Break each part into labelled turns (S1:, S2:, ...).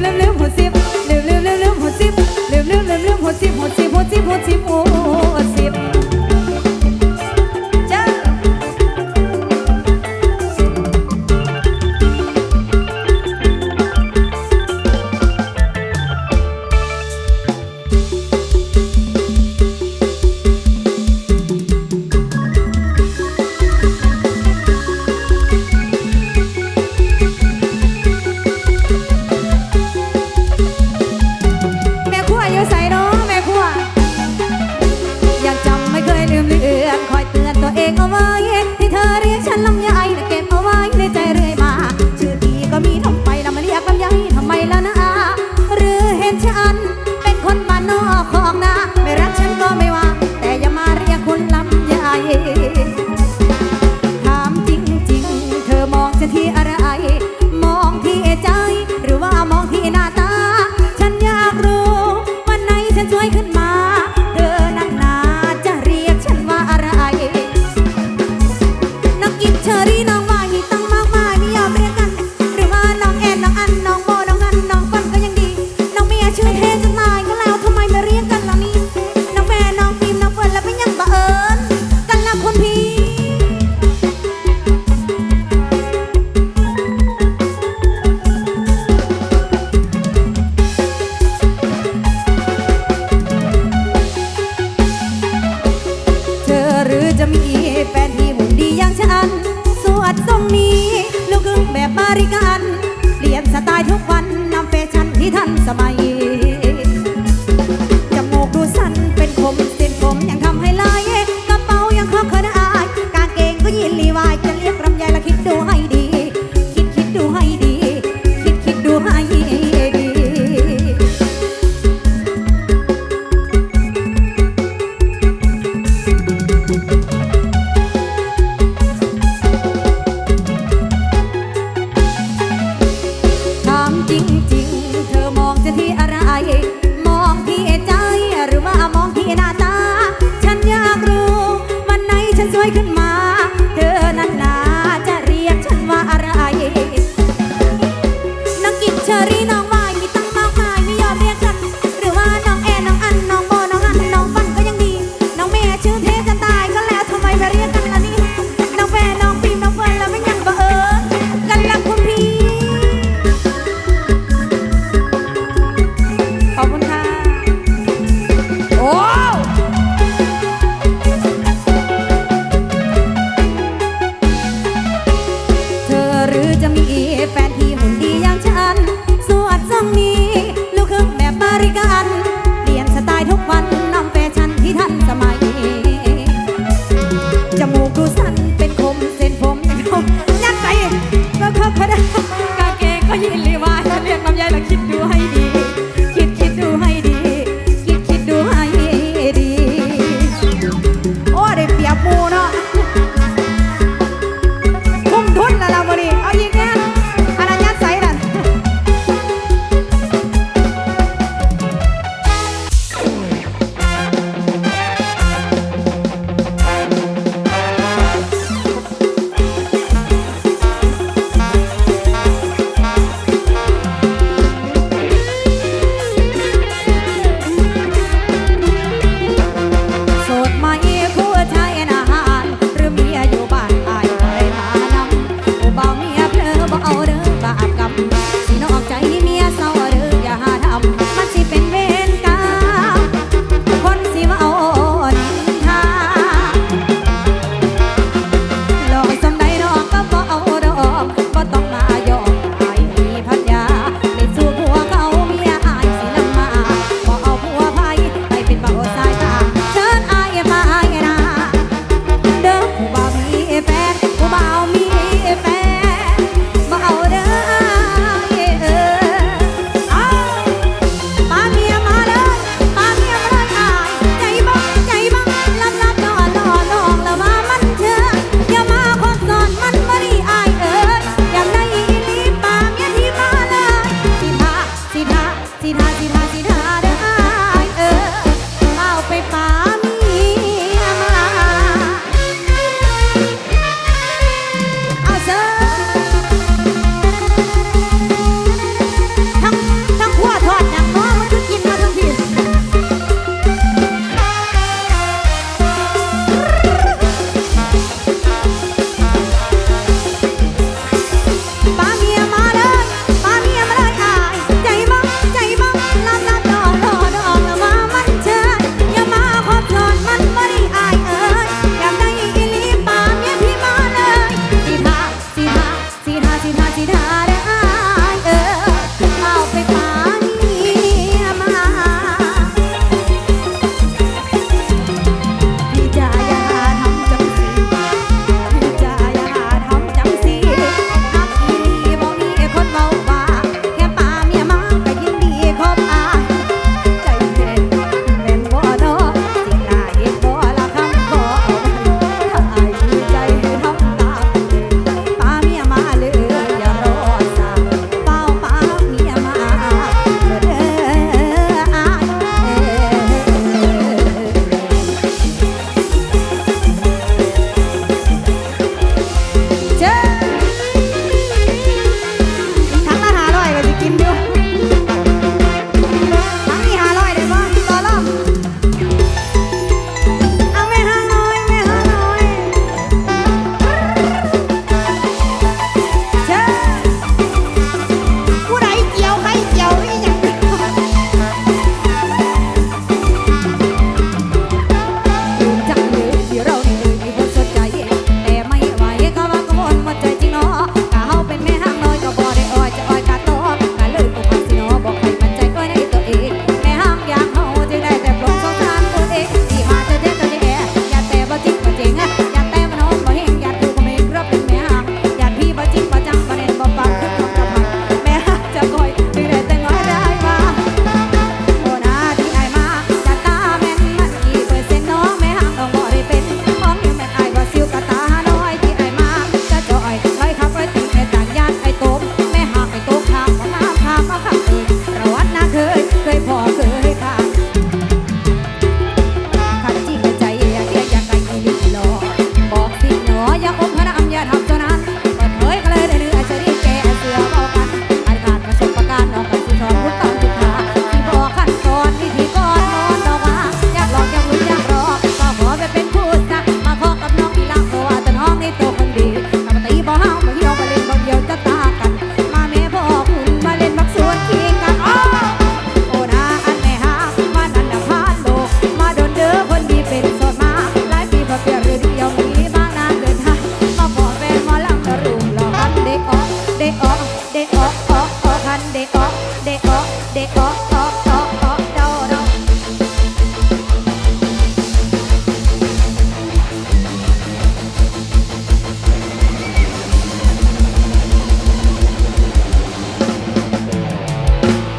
S1: live, live, live. amanhã. รือจะมีแฟนที่หุ่นดีอย่างฉันสวดทรงนี้ลูกครึ่งแบบบริการ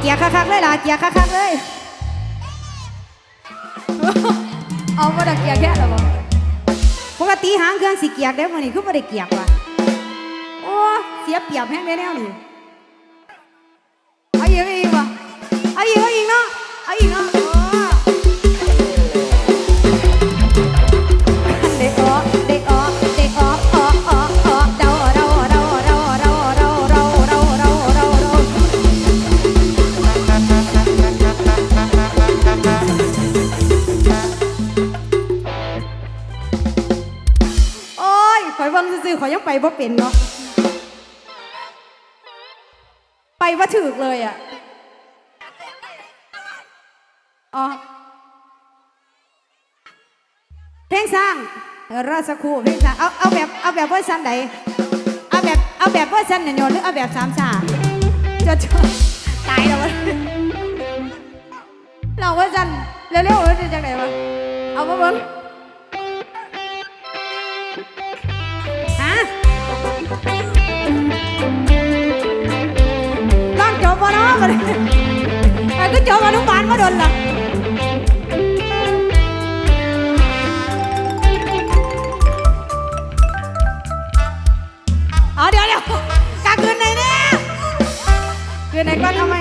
S1: เกียร์คักๆเลยล่ะเกียร์คักๆเลย เอาก็ดักเกียร์แค่หรอวะปกติหางเครื่องสีเกียร์ได้วันนี้คือไม่ได้เกียร์ว่ะโอ้เสียเปียบแห้งได้แน่นี่เอาอีกเอาอีกวะเอาอีกเอาอีกเนาะเอาอีกเนาะ ขอยังไปว่าเป็นเนาะไปว่าถึกเลยอะอ๋อเพลงสร้างราชครูเพลงสร้างเอาเอาแบบเอาแบบเวอร์ชันไหนเอาแบบเอาแบบเวอร์ชันเนี่ยยนหรือเอาแบบสามชาจดจดตายแล้วเราเวอร์ชันเร็วๆจะจังไหนวะเอามาเบิ้ง มาโดนละอ๋อเดี๋ยวเดี๋ยวกาคืนไหนเนี่ยคืนไหนก่อนทำไม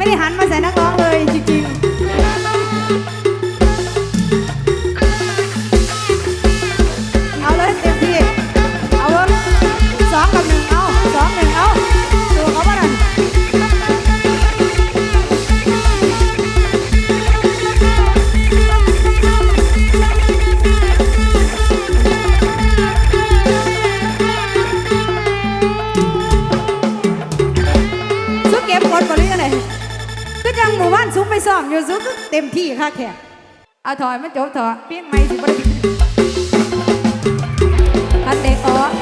S1: Me dejan ที่ค่ะแขกเอาถอยมาจบถอยเพียงไม่สิบริษัทอันเด็กอ๋อ